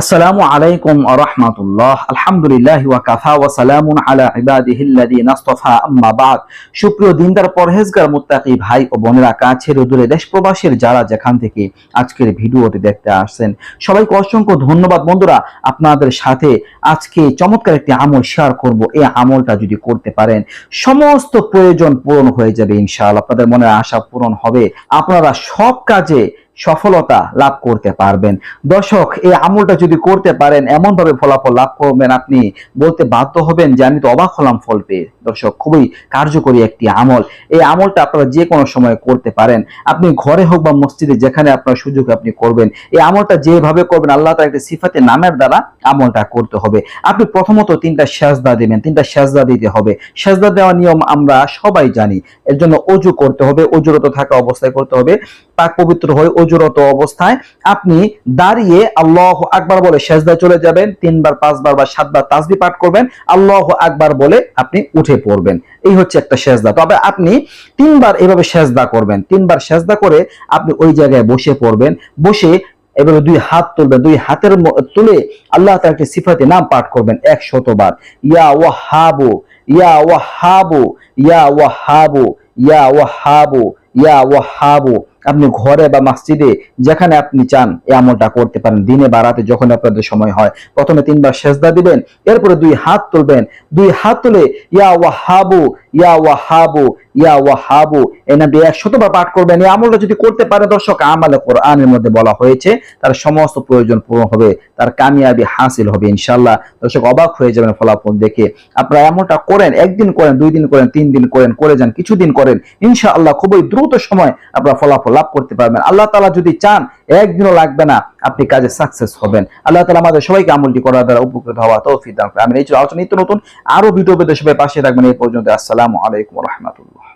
আসসালামু আলাইকুম রহমতুল্লাহ। আলহামদুলিল্লাহ ওয়া কাফা ওয়া সালামুন আলা ইবাদিহিল্লাযিনা ইসতাফা আম্মা বাদ। সুপ্রিয় দিনদার, পরহেজগার, মুত্তাকি ভাই ও বোনেরা, কাছের ও দূরে দেশ প্রবাসীর যারা যেখান থেকে আজকের ভিডিওটি দেখতে আসছেন, সবাইকে অসংখ্য ধন্যবাদ। বন্ধুরা, আপনাদের সাথে আজকে চমৎকার একটি আমল শেয়ার করব। এই আমলটা যদি করতে পারেন, সমস্ত প্রয়োজন পূরণ হয়ে যাবে ইনশাআল্লাহ। আপনাদের মনের আশা পূরণ হবে। আপনারা সব কাজে সফলতা লাভ করতে পারবেন। দর্শক, এই আমলটা যদি করতে পারেন এমন ভাবে ফলাফল লাভ করবেন আপনি। বলতে বাধ্য হবেন যে, আমি তো অবাক হলাম ফল পেয়ে। দর্শক, খুবই কার্যকরী একটি আমল। এই আমলটা আপনারা যে কোনো সময় করতে পারেন। আপনি ঘরে হোক বা মসজিদে, যেখানে আপনার সুযোগ আপনি করবেন, এই আমলটা যেভাবে করবেন, আল্লাহ তার একটি সিফাতে নামের দ্বারা আমলটা করতে হবে। আপনি প্রথমত তিনটা সেজদা দেবেন, তিনটা সেজদা দিতে হবে। সেজদা দেওয়ার নিয়ম আমরা সবাই জানি। এর জন্য অজু করতে হবে, অজুরত থাকা অবস্থায় করতে হবে। পাক পবিত্র হয়ে অজুরত অবস্থায় আপনি দাঁড়িয়ে আল্লাহ আকবার বলে সেজদায় চলে যাবেন, তিনবার, পাঁচবার বা সাতবার তাসবি পাঠ করবেন, আল্লাহ আকবার বলে আপনি উঠে পড়বেন। এই হচ্ছে একটা সেজদা। তবে আপনি তিনবার এভাবে সেজদা করবেন। তিনবার সেজদা করে আপনি ওই জায়গায় বসে পড়বেন। বসে এবারে দুই হাত তুলবেন। দুই হাতের তুলে আল্লাহ তার একটি সিফাতে নাম পাঠ করবেন এক শতবার ইয়া ওয়াহাবু ইয়া ওয়াহাবু ইয়া ওয়াহাবু ইয়া ওয়াহাবু ইয়া ওয়াহাবু। আপনি ঘরে বা মসজিদে যেখানে আপনি চান এই আমলটা করতে পারেন। দিনে বা রাতে যখন আপনাদের সময় হয়। প্রথমে তিনবার সেজদা দিবেন, এরপরে দুই হাত তুলবেন। দুই হাত তুলে ইয়া ওয়াহাবু ইয়া ওয়াহাবু ইয়া ওয়াহাবু এই নামটি একশতবার পাঠ করবেন। এই আমলটা যদি করতে পারে দর্শক, আমালে কোরআনের মধ্যে বলা হয়েছে, তার সমস্ত প্রয়োজন পূরণ হবে, তার কামিয়াবি হাসিল হবে ইনশাল্লাহ দর্শক অবাক হয়ে যাবেন ফলাফল দেখে। আপনারা এমনটা করেন, একদিন করেন, দুই দিন করেন, তিন দিন করেন, করে যান, কিছুদিন করেন, ইনশাআল্লাহ খুবই দ্রুত সময় আপনারা ফলাফল লাভ করতে পারবেন। আল্লাহ তালা যদি চান, একদিনও লাগবে না, আপনি কাজে সাকসেস হবেন। আল্লাহ তালা আমাদের সবাইকে আমলটি করার দ্বারা উপকৃত হওয়া তৌফিক দান। আমি এই ছিল আলোচনা। নিত্য নতুন আরও ভিডিও পেতে সবাই পাশে থাকবেন। এই পর্যন্ত, আসসালামু আলাইকুম রহমতুল্লাহ।